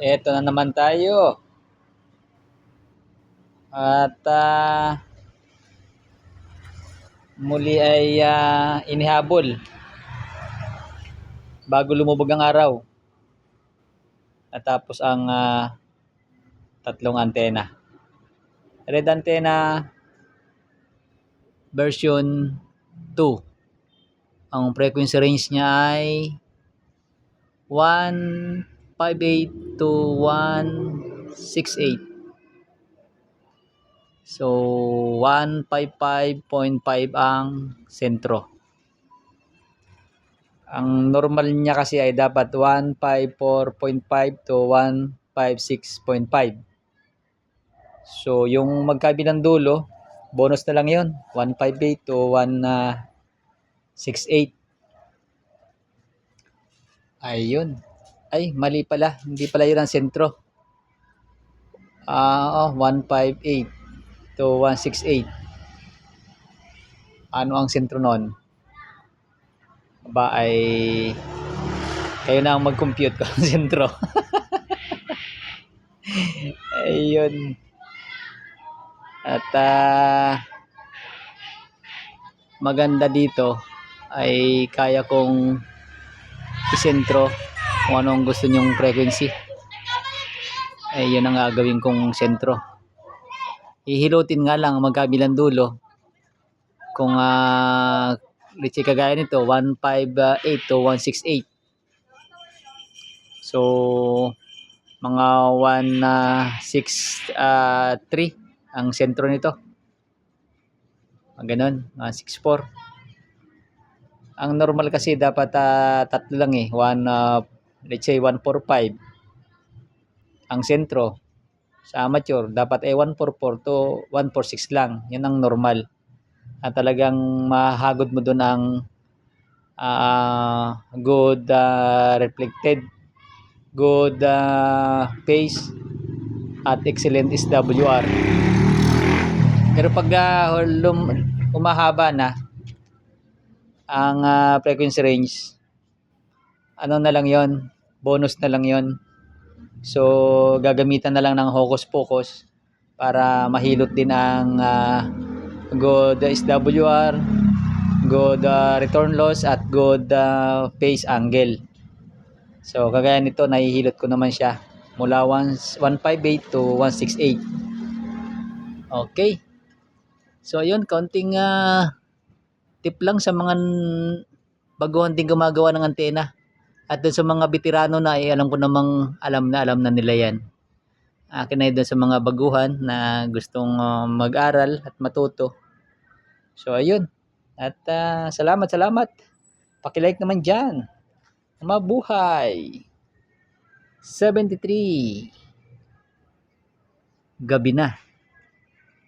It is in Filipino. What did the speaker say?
Eto na naman tayo. At ah, muli ay ah, inihabol bago lumubog ang araw. Natapos ang ah, tatlong antena. Red antenna version 2. Ang frequency range niya ay 158 to 168. So, 155.5 ang sentro. Ang normal niya kasi ay dapat 154.5 to 156.5. So, yung magkabilang dulo, bonus na lang yon 158 to 168. Ayun. Ay, mali pala. Hindi pala yun ang sentro. Ah, oh, 158 to 168. Ano ang sentro nun? Ba ay kayo na ang mag-compute ko ang sentro. Ayun. At ah, maganda dito ay kaya kong isentro kung anong gusto nyong frequency. Ay yun ang gagawin kong sentro. Hihilutin nga lang ang magkabilang dulo. Kung uh, let's say kagaya nito 158 to 168. So mga 163 ang sentro nito. Mga ganun, mga 64. Ang normal kasi dapat ah, tatlo lang eh. One, ah, let's say 145. Ang sentro sa amateur dapat ay 144 to 146 lang. Yan ang normal. At talagang mahagod mo doon ang ah, good ah, reflected, good ah, pace, at excellent SWR. Pero pag lum- umahaba na, ang ah, frequency range ano na lang yon bonus na lang yon so gagamitan na lang ng hocus pocus para mahilot din ang ah, good SWR good ah, return loss at good ah, phase angle. So kagaya nito nahihilot ko naman siya mula 1, 158 to 168 okay. So ayun kaunting ah, tip lang sa mga baguhan din gumagawa ng antena. At dun sa mga veterano na ay alam ko namang alam na alam na nila yan. Akin ay dun sa mga baguhan na gustong ah, mag-aral at matuto. So ayun. At ah, salamat, salamat. Pakilike naman dyan. Mabuhay. 73. Gabi na.